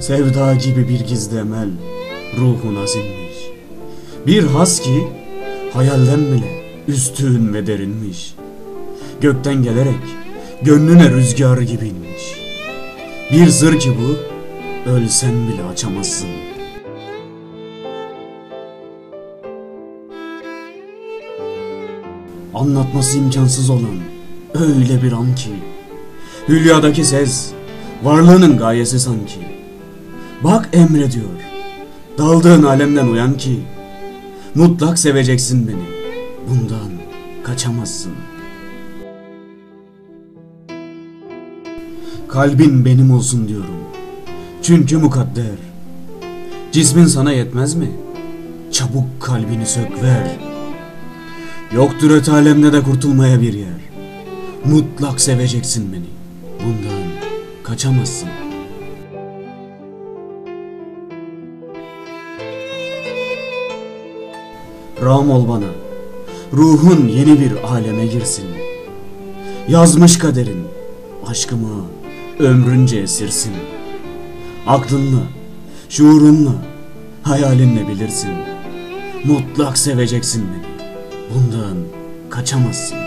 Sevda gibi bir gizli emel ruhuna sinmiş. Bir has ki hayalden bile üstün ve derinmiş. Gökten gelerek gönlüne rüzgar gibi inmiş. Bir sır ki bu ölsen bile açamazsın. Anlatması imkansız olan öyle bir an ki Hülyadaki ses varlığının gayesi sanki Bak emrediyor daldığın alemden uyan ki Mutlak seveceksin beni bundan kaçamazsın Kalbin benim olsun diyorum çünkü mukadder Cismin sana yetmez mi? Çabuk kalbini sök ver Yoktur öte alemde de kurtulmaya bir yer. Mutlak seveceksin beni. Bundan kaçamazsın. Ram ol bana. Ruhun yeni bir aleme girsin. Yazmış kaderin aşkımı ömrünce esirsin. Aklınla, şuurunla, hayalinle bilirsin. Mutlak seveceksin beni. Bundan kaçamazsın.